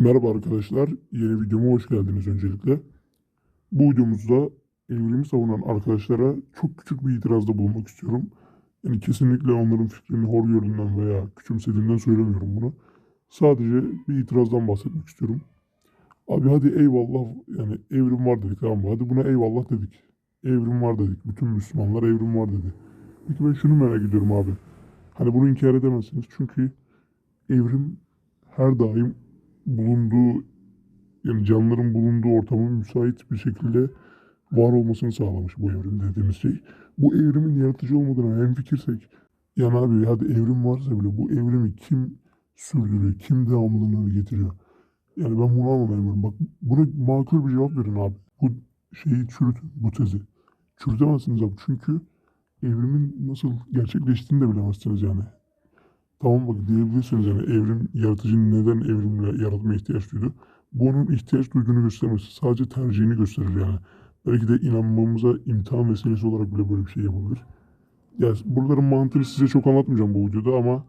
Merhaba arkadaşlar, yeni videoma hoş geldiniz öncelikle. Bu videomuzda evrimi savunan arkadaşlara çok küçük bir itirazda bulunmak istiyorum. Yani kesinlikle onların fikrini hor gördüğümden veya küçümsediğimden söylemiyorum bunu. Sadece bir itirazdan bahsetmek istiyorum. Abi hadi eyvallah, yani evrim var dedik tamam mı? Hadi buna eyvallah dedik. Evrim var dedik. Bütün Müslümanlar evrim var dedi. Peki ben şunu merak ediyorum abi. Hani bunu inkar edemezsiniz çünkü evrim her daim bulunduğu yani canlıların bulunduğu ortamın müsait bir şekilde var olmasını sağlamış bu evrim dediğimiz şey. Bu evrimin yaratıcı olmadığına hemfikirsek yani abi hadi evrim varsa bile bu evrimi kim sürdürüyor, kim devamlılığını getiriyor? Yani ben bunu anlamıyorum. Bak buna makul bir cevap verin abi. Bu şeyi çürütün, bu tezi. Çürütemezsiniz abi çünkü evrimin nasıl gerçekleştiğini de bilemezsiniz yani. Tamam bak diyebilirsiniz yani evrim yaratıcının neden evrimle yaratmaya ihtiyaç duydu. Bu onun ihtiyaç duyduğunu göstermez. Sadece tercihini gösterir yani. Belki de inanmamıza imtihan vesilesi olarak bile böyle bir şey yapabilir. Ya buraların mantığını size çok anlatmayacağım bu videoda ama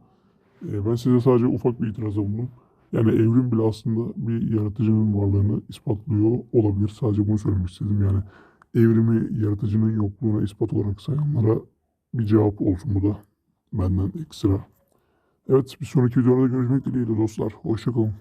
e, ben size sadece ufak bir itirazda bulundum. Yani evrim bile aslında bir yaratıcının varlığını ispatlıyor olabilir. Sadece bunu söylemek istedim yani. Evrimi yaratıcının yokluğuna ispat olarak sayanlara bir cevap olsun bu da benden ekstra. Evet bir sonraki videoda görüşmek dileğiyle dostlar. Hoşçakalın.